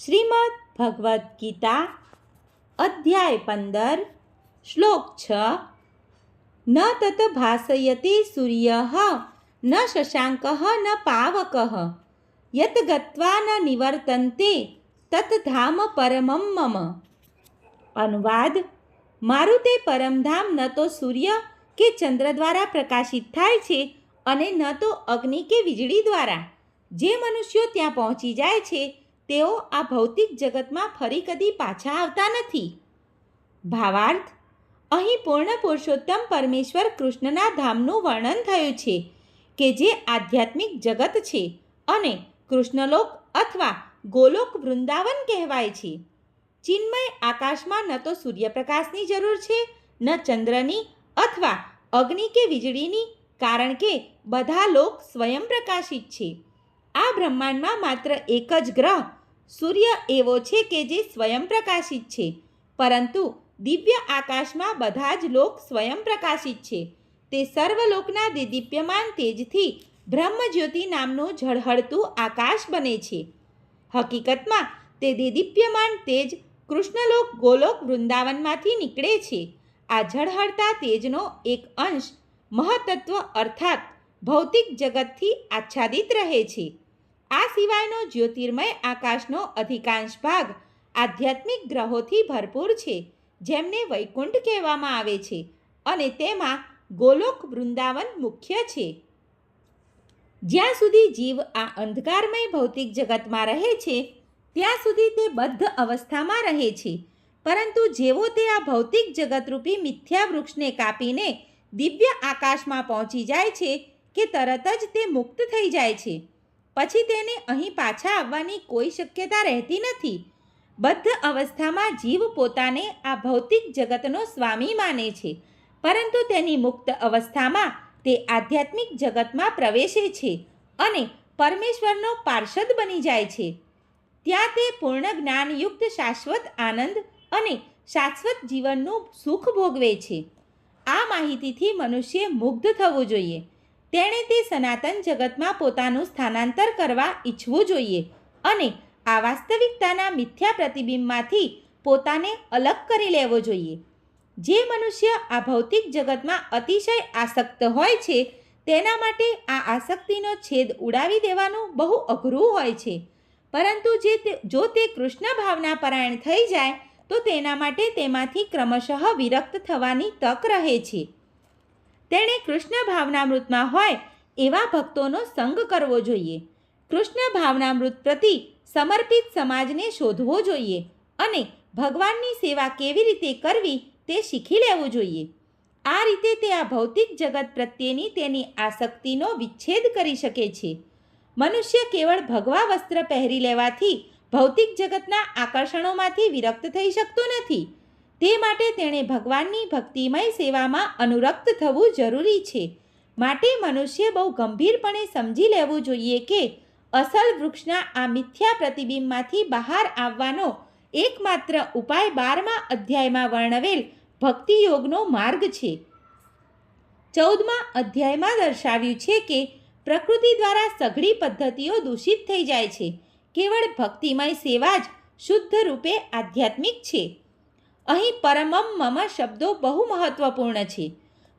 શ્રીમદ ભગવદ્ ગીતા, અધ્યાય પંદર, શ્લોક છ, ન તત ભાસયતે સૂર્ય, ન શશાંક, ન પાવક, યત ગત્વા ન નિવર્તન્તે, તત ધામ પરમમ મમ. અનુવાદ, મારું તે પરમધામ ન તો સૂર્ય કે ચંદ્ર દ્વારા પ્રકાશિત થાય છે અને ન તો અગ્નિ કે વીજળી દ્વારા. જે મનુષ્યો ત્યાં પહોંચી જાય છે તેઓ આ ભૌતિક જગતમાં ફરી કદી પાછા આવતા નથી. ભાવાર્થ, અહીં પૂર્ણ પુરુષોત્તમ પરમેશ્વર કૃષ્ણના ધામનું વર્ણન થયું છે કે જે આધ્યાત્મિક જગત છે અને કૃષ્ણલોક અથવા ગોલોક વૃંદાવન કહેવાય છે. ચિન્મય આકાશમાં ન તો સૂર્યપ્રકાશની જરૂર છે, ન ચંદ્રની અથવા અગ્નિ કે વીજળીની, કારણ કે બધા લોક સ્વયં પ્રકાશિત છે. આ બ્રહ્માંડમાં માત્ર એક જ ગ્રહ સૂર્ય એવો છે કે જે સ્વયં પ્રકાશિત છે. પરંતુ દિવ્ય આકાશમાં બધા જ લોક સ્વયં પ્રકાશિત છે. તે સર્વલોકના દિદીપ્યમાન તેજથી બ્રહ્મજ્યોતિ નામનું ઝળહળતું આકાશ બને છે. હકીકતમાં તે દિદીપ્યમાન તેજ કૃષ્ણલોક ગોલોક વૃંદાવનમાંથી નીકળે છે. આ ઝળહળતા તેજનો એક અંશ મહતત્વ અર્થાત ભૌતિક જગતથી આચ્છાદિત રહે છે. આ સિવાયનો જ્યોતિર્મય આકાશનો અધિકાંશ ભાગ આધ્યાત્મિક ગ્રહોથી ભરપૂર છે, જેમને વૈકુંઠ કહેવામાં આવે છે અને તેમાં ગોલોક વૃંદાવન મુખ્ય છે. જ્યાં સુધી જીવ આ અંધકારમય ભૌતિક જગતમાં રહે છે, ત્યાં સુધી તે બદ્ધ અવસ્થામાં રહે છે, પરંતુ જેવો તે આ ભૌતિક જગતરૂપી મિથ્યા વૃક્ષને કાપીને દિવ્ય આકાશમાં પહોંચી જાય છે કે તરત જ તે મુક્ત થઈ જાય છે. પછી તેને અહીં પાછા આવવાની કોઈ શક્યતા રહેતી નથી. બદ્ધ અવસ્થામાં જીવ પોતાને આ ભૌતિક જગતનો સ્વામી માને છે, પરંતુ તેની મુક્ત અવસ્થામાં તે આધ્યાત્મિક જગતમાં પ્રવેશે છે અને પરમેશ્વરનો પાર્ષદ બની જાય છે. ત્યાં તે પૂર્ણ જ્ઞાનયુક્ત શાશ્વત આનંદ અને શાશ્વત જીવનનું સુખ ભોગવે છે. આ માહિતીથી મનુષ્ય મુગ્ધ થવું જોઈએ. તેણે તે સનાતન જગતમાં પોતાનું સ્થાનાંતર કરવા ઈચ્છવું જોઈએ અને આ વાસ્તવિકતાના મિથ્યા પ્રતિબિંબમાંથી પોતાને અલગ કરી લેવો જોઈએ. જે મનુષ્ય આ ભૌતિક જગતમાં અતિશય આસક્ત હોય છે, તેના માટે આ આસક્તિનો છેદ ઉડાવી દેવાનું બહુ અઘરું હોય છે. પરંતુ જે જો તે કૃષ્ણ ભાવના પરાયણ થઈ જાય, તો તેના માટે તેમાંથી ક્રમશઃ વિરક્ત થવાની તક રહે છે. તેણે કૃષ્ણ ભાવનામૃતમાં હોય એવા ભક્તોનો સંગ કરવો જોઈએ. કૃષ્ણ ભાવનામૃત પ્રતિ સમર્પિત સમાજને શોધવો જોઈએ અને ભગવાનની સેવા કેવી રીતે કરવી તે શીખી લેવું જોઈએ. આ રીતે તે આ ભૌતિક જગત પ્રત્યેની તેની આસક્તિનો વિચ્છેદ કરી શકે છે. મનુષ્ય કેવળ ભગવા વસ્ત્ર પહેરી લેવાથી ભૌતિક જગતના આકર્ષણોમાંથી વિરક્ત થઈ શકતો નથી. તે માટે તેણે ભગવાનની ભક્તિમય સેવામાં અનુરક્ત થવું જરૂરી છે. માટે મનુષ્ય બહુ ગંભીરપણે સમજી લેવું જોઈએ કે અસલ વૃક્ષના આ મિથ્યા પ્રતિબિંબમાંથી બહાર આવવાનો એકમાત્ર ઉપાય બારમા અધ્યાયમાં વર્ણવેલ ભક્તિ યોગનો માર્ગ છે. ચૌદમા અધ્યાયમાં દર્શાવ્યું છે કે પ્રકૃતિ દ્વારા સઘળી પદ્ધતિઓ દૂષિત થઈ જાય છે. કેવળ ભક્તિમય સેવા જ શુદ્ધ રૂપે આધ્યાત્મિક છે. અહીં પરમમ મમ શબ્દો બહુ મહત્વપૂર્ણ છે.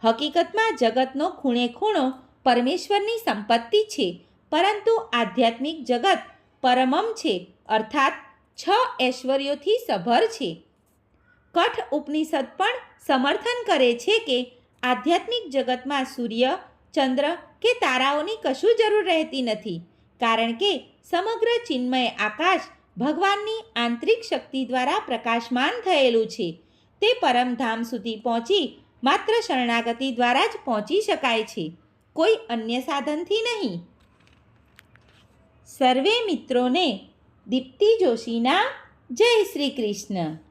હકીકતમાં જગતનો ખૂણે ખૂણો પરમેશ્વરની સંપત્તિ છે, પરંતુ આધ્યાત્મિક જગત પરમમ છે, અર્થાત છ ઐશ્વર્યોથી સભર છે. કઠ ઉપનિષદ પણ સમર્થન કરે છે કે આધ્યાત્મિક જગતમાં સૂર્ય, ચંદ્ર કે તારાઓની કશું જરૂર રહેતી નથી, કારણ કે સમગ્ર ચિન્મય આકાશ ભગવાનની આંતરિક શક્તિ દ્વારા પ્રકાશમાન થયેલું છે. તે પરમધામ સુધી પહોંચી માત્ર શરણાગતિ દ્વારા જ પહોંચી શકાય છે. કોઈ અન્ય સાધનથી નહીં. સર્વે મિત્રોને દીપ્તિ જોશીના જય શ્રી કૃષ્ણ.